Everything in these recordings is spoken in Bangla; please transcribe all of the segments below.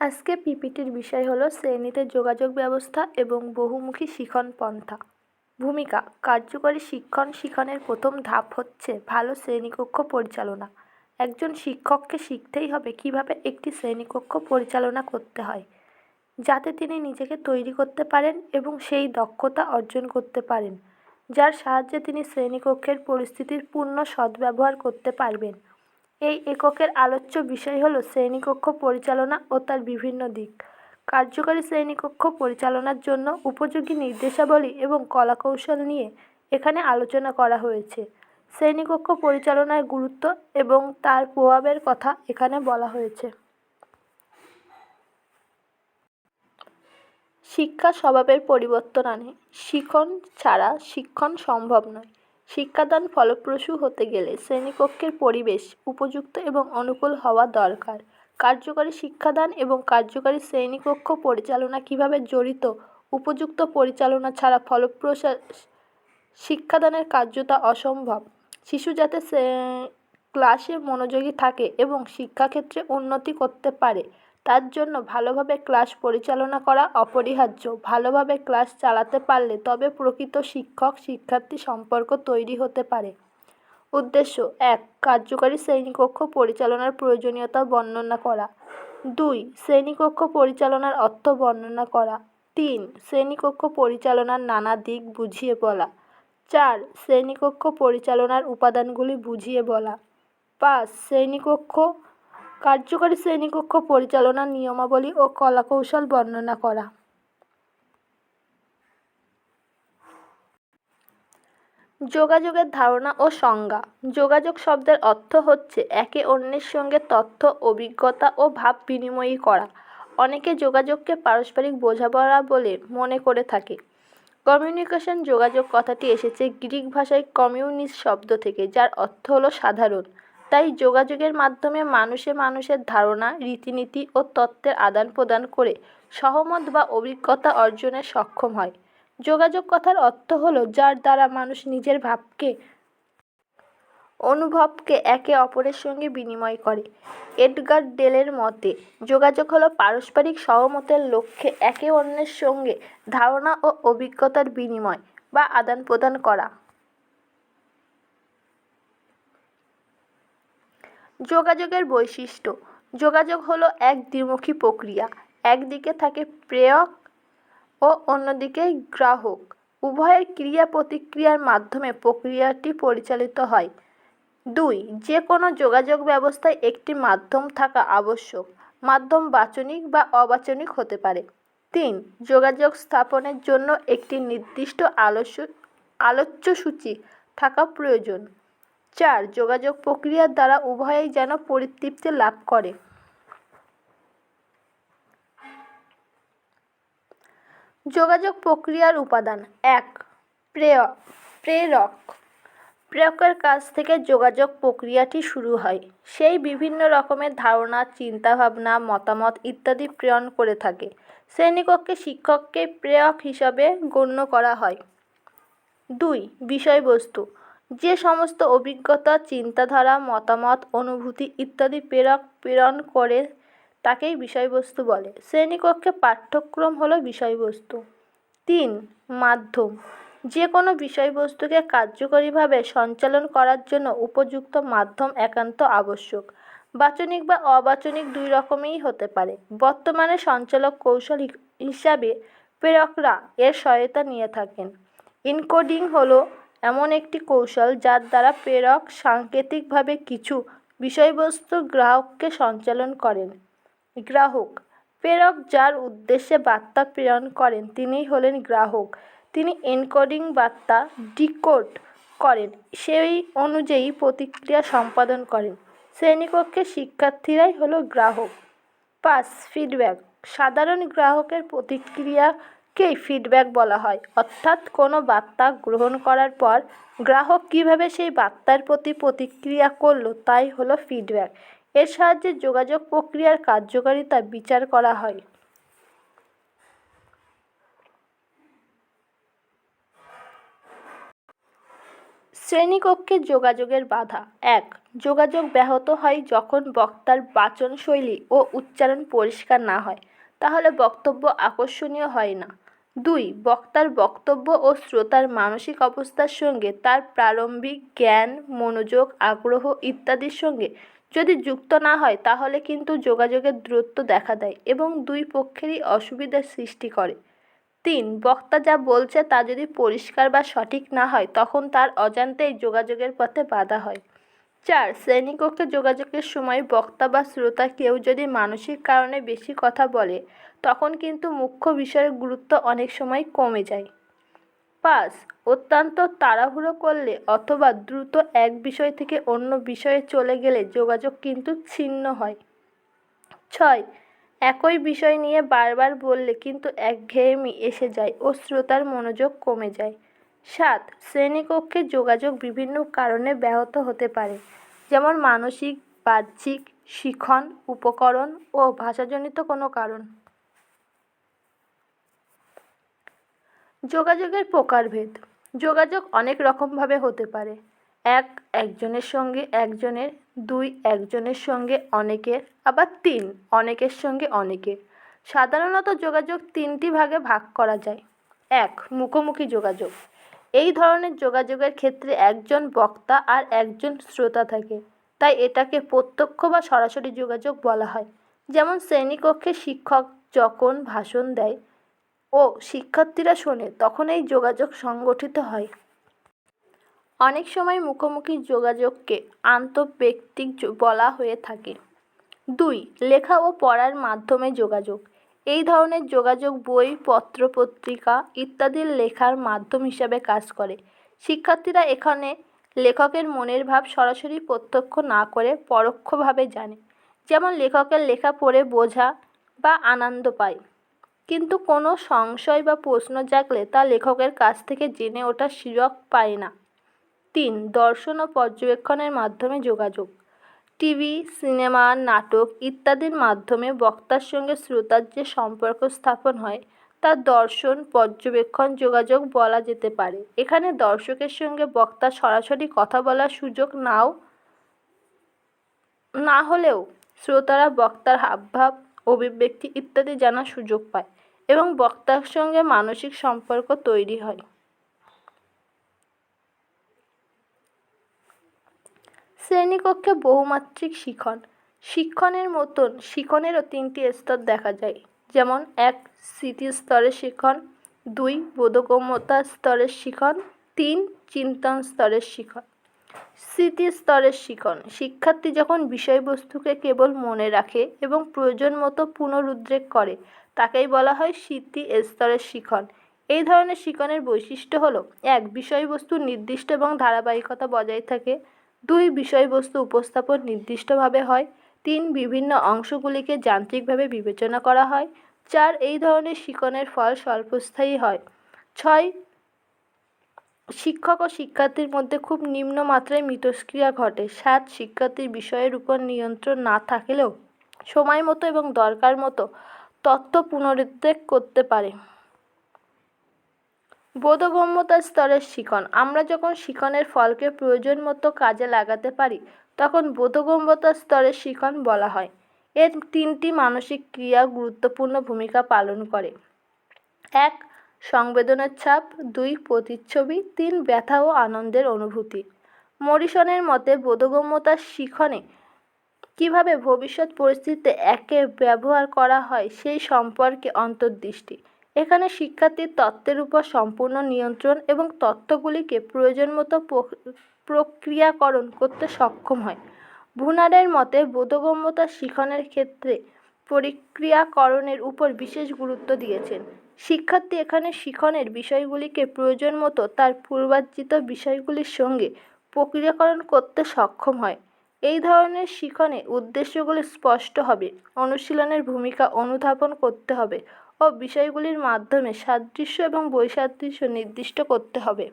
আজকে পিপিটির বিষয় হলো শ্রেণীতে যোগাযোগ ব্যবস্থা এবং বহুমুখী শিখন পন্থা। ভূমিকা, কার্যকরী শিক্ষণ শিখনের প্রথম ধাপ হচ্ছে ভালো শ্রেণীকক্ষ পরিচালনা। একজন শিক্ষককে শিখতেই হবে কীভাবে একটি শ্রেণীকক্ষ পরিচালনা করতে হয়, যাতে তিনি নিজেকে তৈরি করতে পারেন এবং সেই দক্ষতা অর্জন করতে পারেন, যার সাহায্যে তিনি শ্রেণীকক্ষের পরিস্থিতির পূর্ণ সদ্ব্যবহার করতে পারবেন। এই এককের আলোচ্য বিষয় হল শ্রেণীকক্ষ পরিচালনা ও তার বিভিন্ন দিক। কার্যকরী শ্রেণীকক্ষ পরিচালনার জন্য উপযোগী নির্দেশাবলী এবং কলাকৌশল নিয়ে এখানে আলোচনা করা হয়েছে। শ্রেণীকক্ষ পরিচালনার গুরুত্ব এবং তার প্রভাবের কথা এখানে বলা হয়েছে। শিক্ষা স্বভাবের পরিবর্তন আনে। শিখন ছাড়া শিক্ষণ সম্ভব নয়। শিক্ষাদান ফলপ্রসূ হতে গেলে শ্রেণীকক্ষের পরিবেশ উপযুক্ত এবং অনুকূল হওয়া দরকার। কার্যকরী শিক্ষাদান এবং কার্যকরী শ্রেণীকক্ষ পরিচালনা কীভাবে জড়িত, উপযুক্ত পরিচালনা ছাড়া ফলপ্রসূ শিক্ষাদানের কার্যতা অসম্ভব। শিশু যাতে ক্লাসে মনোযোগী থাকে এবং শিক্ষাক্ষেত্রে উন্নতি করতে পারে। তার জন্য ভালোভাবে ক্লাস পরিচালনা করা অপরিহার্য। ভালোভাবে ক্লাস চালাতে পারলে তবে প্রকৃত শিক্ষক শিক্ষার্থী সম্পর্ক তৈরি হতে পারে। উদ্দেশ্য এক, কার্যকারী শ্রেণীকক্ষ পরিচালনার প্রয়োজনীয়তা বর্ণনা করা। দুই, শ্রেণীকক্ষ পরিচালনার অর্থ বর্ণনা করা। তিন, শ্রেণীকক্ষ পরিচালনার নানা দিক বুঝিয়ে বলা। চার, শ্রেণীকক্ষ পরিচালনার উপাদানগুলি বুঝিয়ে বলা। পাঁচ, শ্রেণীকক্ষ কার্যকরী শ্রেণীকক্ষ পরিচালনার নিয়মাবলী ও কলাকৌশল বর্ণনা করা। যোগাযোগের ধারণা ও সংজ্ঞা। যোগাযোগ শব্দের অর্থ হচ্ছে একে অন্যের সঙ্গে তথ্য, অভিজ্ঞতা ও ভাব বিনিময় করা। অনেকে যোগাযোগকে পারস্পরিক বোঝাপড়া বলে মনে করে থাকে। কমিউনিকেশন যোগাযোগ কথাটি এসেছে গ্রিক ভাষায় কমিউনিস শব্দ থেকে, যার অর্থ হলো সাধারণ। তাই যোগাযোগের মাধ্যমে মানুষে মানুষের ধারণা, রীতিনীতি ও তত্ত্বের আদান প্রদান করে সহমত বা অভিজ্ঞতা অর্জনে সক্ষম হয়। যোগাযোগ কথার অর্থ হলো যার দ্বারা মানুষ নিজের ভাবকে, অনুভবকে একে অপরের সঙ্গে বিনিময় করে। এডগার ডেলের মতে, যোগাযোগ হলো পারস্পরিক সহমতের লক্ষ্যে একে অন্যের সঙ্গে ধারণা ও অভিজ্ঞতার বিনিময় বা আদান প্রদান করা। যোগাযোগের বৈশিষ্ট্য। যোগাযোগ হলো এক দ্বিমুখী প্রক্রিয়া। একদিকে থাকে প্রেয়ক ও অন্যদিকে গ্রাহক। উভয়ের ক্রিয়া প্রতিক্রিয়ার মাধ্যমে প্রক্রিয়াটি পরিচালিত হয়। দুই যে কোনো যোগাযোগ ব্যবস্থায় একটি মাধ্যম থাকা আবশ্যক। মাধ্যম বাচনিক বা অবাচনিক হতে পারে। তিন, যোগাযোগ স্থাপনের জন্য একটি নির্দিষ্ট আলস্য আলোচ্যসূচি থাকা প্রয়োজন। চার, যোগাযোগ প্রক্রিয়ার দ্বারা উভয়েই যেন পরিতৃপ্তি লাভ করে। যোগাযোগ প্রক্রিয়ার উপাদান এক প্রেরক প্রেরক। প্রেরকের কাছ থেকে যোগাযোগ প্রক্রিয়াটি শুরু হয়। সেই বিভিন্ন রকমের ধারণা, চিন্তাভাবনা, মতামত ইত্যাদি প্রেরণ করে থাকে। শ্রেণীকক্ষে শিক্ষককে প্রেরক হিসাবে গণ্য করা হয়। দুই, বিষয়বস্তু। যে সমস্ত অভিজ্ঞতা, চিন্তাধারা, মতামত, অনুভূতি ইত্যাদি প্রেরক প্রেরণ করে, তাকেই বিষয়বস্তু বলে। শ্রেণীকক্ষে পাঠ্যক্রম হলো বিষয়বস্তু। তিন, মাধ্যম। যে কোনো বিষয়বস্তুকে কার্যকরীভাবে সঞ্চালন করার জন্য উপযুক্ত মাধ্যম একান্ত আবশ্যক। বাচনিক বা অবাচনিক দুই রকমেই হতে পারে। বর্তমানে সঞ্চালক কৌশল হিসাবে প্রেরকরা এর সহায়তা নিয়ে থাকেন। ইনকোডিং হলো এমন একটি কৌশল যার দ্বারা প্রেরক সাংকেতিকভাবে কিছু বিষয়বস্তু গ্রাহককে সঞ্চালন করেন। গ্রাহক, প্রেরক যার উদ্দেশ্যে বার্তা প্রেরণ করেন, তিনিই হলেন গ্রাহক। তিনি এনকোডিং বার্তা ডিকোড করেন, সেই অনুযায়ী প্রতিক্রিয়া সম্পাদন করেন। শ্রেণীকক্ষের শিক্ষার্থীরাই হলো গ্রাহক। পাঁচ ফিডব্যাক, সাধারণ গ্রাহকের প্রতিক্রিয়াকেই ফিডব্যাক বলা হয়? অর্থাৎ কোনো বার্তা গ্রহণ করার পর গ্রাহক কীভাবে সেই বার্তার প্রতি প্রতিক্রিয়া করল তাই হলো ফিডব্যাক এর সাহায্যে যোগাযোগ প্রক্রিয়ার কার্যকারিতা বিচার করা হয়। শ্রেণীকক্ষে যোগাযোগের বাধা। এক, যোগাযোগ ব্যাহত হয় যখন বক্তার বাচনশৈলী ও উচ্চারণ পরিষ্কার না হয়। তাহলে বক্তব্য আকর্ষণীয় হয় না। দুই, বক্তার বক্তব্য ও শ্রোতার মানসিক অবস্থার সঙ্গে তার প্রারম্ভিক জ্ঞান, মনোযোগ, আগ্রহ ইত্যাদির সঙ্গে যদি যুক্ত না হয়, তাহলে কিন্তু যোগাযোগের দূরত্ব দেখা দেয় এবং দুই পক্ষেরই অসুবিধার সৃষ্টি করে। তিন, বক্তা যা বলছে তা যদি পরিষ্কার বা সঠিক না হয়, তখন তার অজান্তেই যোগাযোগের পথে বাধা হয়। চার, শ্রেণীকক্ষে যোগাযোগের সময় বক্তা বা শ্রোতা কেউ যদি মানসিক কারণে বেশি কথা বলে, তখন কিন্তু মুখ্য বিষয়ের গুরুত্ব অনেক সময় কমে যায়। পাঁচ, অত্যন্ত তাড়াহুড়ো করলে অথবা দ্রুত এক বিষয় থেকে অন্য বিষয়ে চলে গেলে যোগাযোগ কিন্তু ছিন্ন হয়। ছয়, একই বিষয় নিয়ে বারবার বললে কিন্তু একঘেয়েমি এসে যায় ও শ্রোতার মনোযোগ কমে যায়। সাত, শ্রেণীকক্ষে যোগাযোগ বিভিন্ন কারণে ব্যাহত হতে পারে, যেমন মানসিক, বাহ্যিক, শিখন, উপকরণ ও ভাষাজনিত কোনো কারণ। যোগাযোগের প্রকারভেদ। যোগাযোগ অনেক রকমভাবে হতে পারে। এক, একজনের সঙ্গে একজনের, দুই, একজনের সঙ্গে অনেকের, আবার তিন, অনেকের সঙ্গে অনেকের। সাধারণত যোগাযোগ তিনটি ভাগে ভাগ করা যায়। এক, মুখোমুখি যোগাযোগ। এই ধরনের যোগাযোগের ক্ষেত্রে একজন বক্তা আর একজন শ্রোতা থাকে। তাই এটাকে প্রত্যক্ষ বা সরাসরি যোগাযোগ বলা হয়। যেমন শ্রেণীকক্ষে শিক্ষক যখন ভাষণ দেয় ও শিক্ষার্থীরা শোনে, তখন এই যোগাযোগ সংগঠিত হয়। অনেক সময় মুখোমুখি যোগাযোগকে আন্তঃব্যক্তিক বলা হয়ে থাকে। দুই, লেখা ও পড়ার মাধ্যমে যোগাযোগ। এই ধরনের যোগাযোগ, বই, পত্র, পত্রিকা ইত্যাদির লেখার মাধ্যম হিসাবে কাজ করে। শিক্ষার্থীরা এখানে লেখকের মনের ভাব সরাসরি প্রত্যক্ষ না করে পরোক্ষভাবে জানে। যেমন লেখকের লেখা পড়ে বোঝা বা আনন্দ পায়। কিন্তু কোনো সংশয় বা প্রশ্ন জাগলে তা লেখকের কাছ থেকে জেনে ওঠার সুযোগ পায় না। তিন, দর্শন ও পর্যবেক্ষণের মাধ্যমে যোগাযোগ। টিভি, সিনেমা, নাটক ইত্যাদির মাধ্যমে বক্তার সঙ্গে শ্রোতার যে সম্পর্ক স্থাপন হয়, তা দর্শন, পর্যবেক্ষণ, যোগাযোগ বলা যেতে পারে। এখানে দর্শকের সঙ্গে বক্তা সরাসরি কথা বলার সুযোগ নাও, না হলেও শ্রোতারা বক্তার হাবভাব অভিব্যক্তি ইত্যাদি জানার সুযোগ পায় এবং বক্তার সঙ্গে মানসিক সম্পর্ক তৈরি হয়। শ্রেণীকক্ষে বহুমাত্রিক শিখন। শিক্ষণের মতন শিখনেরও তিনটি স্তর দেখা যায়, যেমন এক স্মৃতি স্তরের শিখন, দুই বোধগম্যতা স্তরের শিখন, তিন চিন্তন স্তরের শিখন। স্মৃতি স্তরের শিখন, শিক্ষার্থী যখন বিষয়বস্তুকে কেবল মনে রাখে এবং প্রয়োজন মতো পুনরুদ্রেক করে, তাকেই বলা হয় স্মৃতি স্তরের শিখন। এই ধরনের শিখনের বৈশিষ্ট্য হলো, এক, বিষয়বস্তু নির্দিষ্ট এবং ধারাবাহিকতা বজায় থাকে দুই বিষয়বস্তু উপস্থাপন নির্দিষ্টভাবে হয়। তিন, বিভিন্ন অংশগুলিকে যান্ত্রিকভাবে বিবেচনা করা হয়। চার, এই ধরনের শিখনের ফল স্বল্পস্থায়ী হয়। ছয়, শিক্ষক ও শিক্ষার্থীর মধ্যে খুব নিম্ন মাত্রায় মিথস্ক্রিয়া ঘটে। সাত, শিক্ষার্থীর বিষয়ের উপর নিয়ন্ত্রণ না থাকলেও সময় মতো এবং দরকার মতো তথ্য পুনরুদ্রেক করতে পারে। বোধগম্যতা স্তরের শিখন। আমরা যখন শিখনের ফলকে প্রয়োজন মতো কাজে লাগাতে পারি, তখন বোধগম্যতা স্তরের শিখন বলা হয়। এর তিনটি মানসিক ক্রিয়া গুরুত্বপূর্ণ ভূমিকা পালন করে। এক, সংবেদনের ছাপ। দুই, প্রতিচ্ছবি। তিন, ব্যথা ও আনন্দের অনুভূতি। মরিসনের মতে বোধগম্যতার শিখনে কীভাবে ভবিষ্যৎ পরিস্থিতিতে একে ব্যবহার করা হয় সেই সম্পর্কে অন্তর্দৃষ্টি। এখানে শিক্ষার্থীর তত্ত্বের উপর সম্পূর্ণ নিয়ন্ত্রণ এবং তত্ত্বগুলিকে প্রয়োজন মতো প্রক্রিয়াকরণ করতে সক্ষম হয়। ভুনারের মতে, বোধগম্যতা শিখনের ক্ষেত্রে প্রক্রিয়াকরণের উপর বিশেষ গুরুত্ব দিয়েছেন। শিক্ষার্থী এখানে শিখনের বিষয়গুলিকে প্রয়োজন মতো তার পূর্বার্জিত বিষয়গুলির সঙ্গে প্রক্রিয়াকরণ করতে সক্ষম হয়। এই ধরনের শিখনে উদ্দেশ্যগুলি স্পষ্ট হবে, অনুশীলনের ভূমিকা অনুধাবন করতে হবে ও বিষয়গুলির মাধ্যমে সাদৃশ্য এবং বৈসাদৃশ্য নির্দিষ্ট করতে হবে।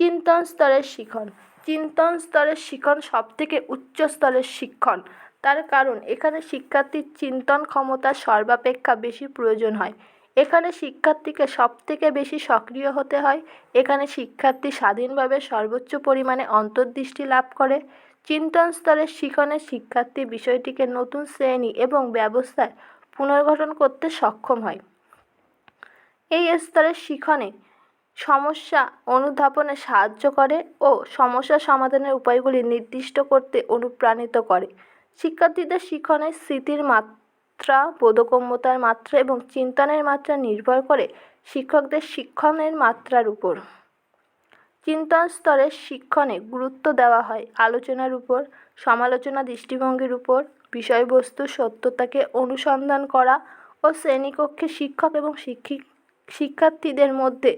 চিন্তন স্তরের শিখন। চিন্তন স্তরের শিখন সবথেকে উচ্চ স্তরের শিক্ষণ। তার কারণ, এখানে শিক্ষার্থীর চিন্তন ক্ষমতা সর্বাপেক্ষা বেশি প্রয়োজন হয়। এখানে শিক্ষার্থীকে সবথেকে বেশি সক্রিয় হতে হয়। এখানে শিক্ষার্থী স্বাধীনভাবে সর্বোচ্চ পরিমাণে অন্তর্দৃষ্টি লাভ করে। চিন্তন স্তরের শিখনে শিক্ষার্থী বিষয়টিকে নতুন শ্রেণি এবং ব্যবস্থায় পুনর্গঠন করতে সক্ষম হয়। এই স্তরের শিখনে সমস্যা অনুধাবনে সাহায্য করে ও সমস্যা সমাধানের উপায়গুলি নির্দিষ্ট করতে অনুপ্রাণিত করে। শিক্ষার্থীদের শিখনে স্মৃতির মাত্রা, বোধগম্যতার মাত্রা এবং চিন্তনের মাত্রা নির্ভর করে শিক্ষকদের শিক্ষণের মাত্রার উপর। চিন্তন স্তরের শিক্ষণে গুরুত্ব দেওয়া হয়। আলোচনার উপর, সমালোচনা দৃষ্টিভঙ্গির উপর, বিষয়বস্তু সত্যতাকে অনুসন্ধান করা ও শ্রেণীকক্ষে শিক্ষক এবং শিক্ষিক, শিক্ষার্থীদের মধ্যে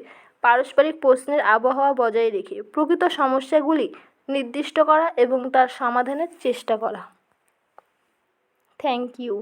পারস্পরিক প্রশ্নের আবহাওয়া বজায় রেখে প্রকৃত সমস্যাগুলি নির্দিষ্ট করা এবং তার সমাধানের চেষ্টা করা। Thank you